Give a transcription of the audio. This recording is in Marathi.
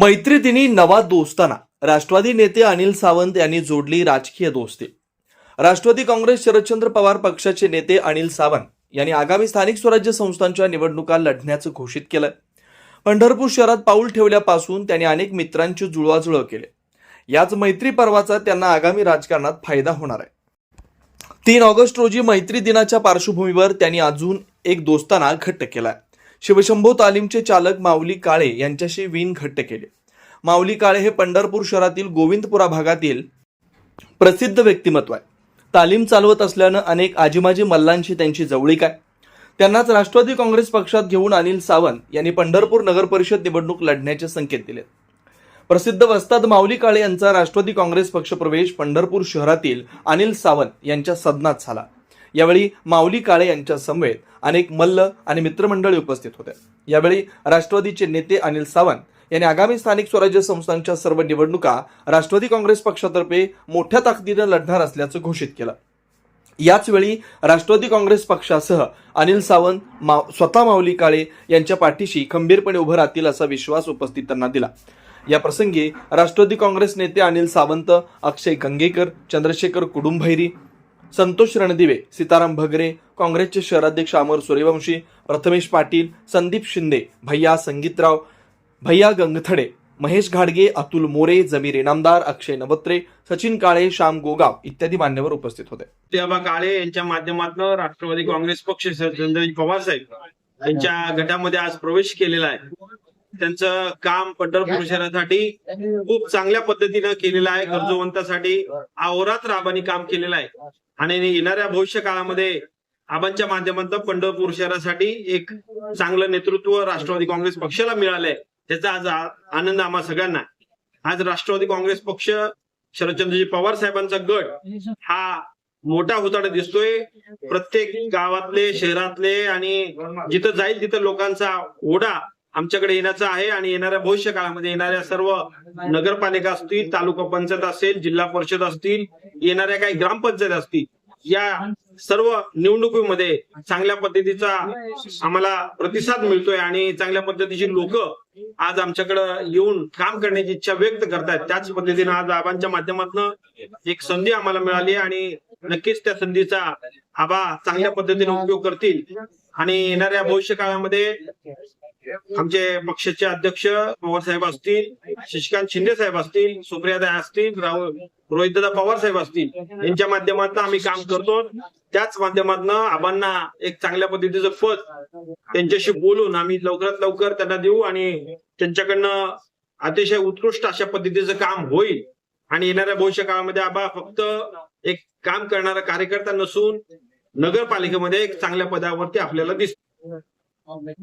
मैत्री दिनी नवा दोस्ताना. राष्ट्रवादी नेते अनिल सावंत यांनी जोडली राजकीय दोस्ती. राष्ट्रवादी काँग्रेस शरदचंद्र पवार पक्षाचे नेते अनिल सावंत यांनी आगामी स्थानिक स्वराज्य संस्थांच्या निवडणुका लढण्याचं घोषित केलं. पंढरपूर शहरात पाऊल ठेवल्यापासून त्यांनी अनेक मित्रांची जुळवाजुळव केली. याच मैत्री पर्वाचा त्यांना आगामी राजकारणात फायदा होणार आहे. तीन ऑगस्ट रोजी मैत्री दिनाच्या पार्श्वभूमीवर त्यांनी अजून एक दोस्ताना घट्ट केलाय. शिवशंभो तालीमचे चालक माऊली काळे यांच्याशी विण घट्ट केले. माऊली काळे हे पंढरपूर शहरातील गोविंदपुरा भागातील प्रसिद्ध व्यक्तिमत्व आहे. तालीम चालवत असल्यानं अनेक आजीमाजी मल्लांशी त्यांची जवळीक आहे. त्यांनाच राष्ट्रवादी काँग्रेस पक्षात घेऊन अनिल सावंत यांनी पंढरपूर नगर परिषद निवडणूक लढण्याचे संकेत दिले. प्रसिद्ध वस्ताद माऊली काळे यांचा राष्ट्रवादी काँग्रेस पक्षप्रवेश पंढरपूर शहरातील अनिल सावंत यांच्या सदनात झाला. यावेळी माऊली काळे यांच्या समवेत अनेक मल्ल आणि मित्रमंडळी उपस्थित होते. यावेळी राष्ट्रवादीचे नेते अनिल सावंत यांनी आगामी स्थानिक स्वराज्य संस्थांच्या सर्व निवडणुका राष्ट्रवादी काँग्रेस पक्षातर्फे मोठ्या ताकदीनं लढणार असल्याचं घोषित केलं. याचवेळी राष्ट्रवादी काँग्रेस पक्षासह अनिल सावंत मा स्वतः माऊली काळे यांच्या पाठीशी खंबीरपणे उभं राहतील असा विश्वास उपस्थितांना दिला. या प्रसंगी राष्ट्रवादी काँग्रेस नेते अनिल सावंत अक्षय गंगेकर चंद्रशेखर कुडुंभैरी संतोष रणदिवे सीताराम भगरे काँग्रेसचे शहराध्यक्ष अमर सूर्यवंशी प्रथमेश पाटील संदीप शिंदे भैया संगीतराव भैया गंगथडे महेश घाडगे अतुल मोरे जमीर इनामदार अक्षय नवत्रे सचिन काळे श्याम गोगाव इत्यादी मान्यवर उपस्थित होते. तेव्हा काळे यांच्या माध्यमातून राष्ट्रवादी काँग्रेस पक्ष चंद्रजी पवार साहेब यांच्या गटामध्ये आज प्रवेश केलेला आहे. त्यांचं काम पंढरपूर शहरासाठी खूप चांगल्या पद्धतीनं केलेलं आहे गरजवंतासाठी अहोरात्र आबांनी काम केलेलं आहे आणि येणाऱ्या भविष्य काळामध्ये आबांच्या माध्यमातून पंढरपूर शहरासाठी एक चांगलं नेतृत्व राष्ट्रवादी काँग्रेस पक्षाला मिळालंय त्याचा आज आनंद आम्हा सगळ्यांना. आज राष्ट्रवादी काँग्रेस पक्ष शरदचंद्रजी पवार साहेबांचा गट हा मोठा होताना दिसतोय प्रत्येक गावातले शहरातले आणि जिथं जाईल तिथं लोकांचा ओढा आमच्याकडे येण्याचा आहे आणि येणाऱ्या भविष्य काळामध्ये येणाऱ्या सर्व नगरपालिका असतील तालुका पंचायत असेल जिल्हा परिषद असतील येणाऱ्या काही ग्रामपंचायत असतील या सर्व निवडणुकीमध्ये चांगल्या पद्धतीचा आम्हाला प्रतिसाद मिळतोय आणि चांगल्या पद्धतीची लोक आज आमच्याकडे येऊन काम करण्याची इच्छा व्यक्त करतायत. त्याच पद्धतीने आज आबांच्या माध्यमातून एक संधी आम्हाला मिळाली आणि नक्कीच त्या संधीचा आबा चांगल्या पद्धतीने उपयोग करतील. आणि येणाऱ्या भविष्य काळामध्ये आमचे पक्षाचे अध्यक्ष पवार साहेब असतील शशिकांत शिंदे साहेब असतील सुप्रियादा असतील राहुल रोहितदा पवार साहेब असतील यांच्या माध्यमातून आम्ही काम करतो. त्याच माध्यमातून आबांना एक चांगल्या पद्धतीचं पद त्यांच्याशी बोलून आम्ही लवकरात लवकर त्यांना देऊ आणि त्यांच्याकडनं अतिशय उत्कृष्ट अशा पद्धतीचं काम होईल. आणि येणाऱ्या भविष्य काळामध्ये आबा फक्त एक काम करणारा कार्यकर्ता नसून नगरपालिकेमध्ये एक चांगल्या पदावरती आपल्याला दिसतो I'll make-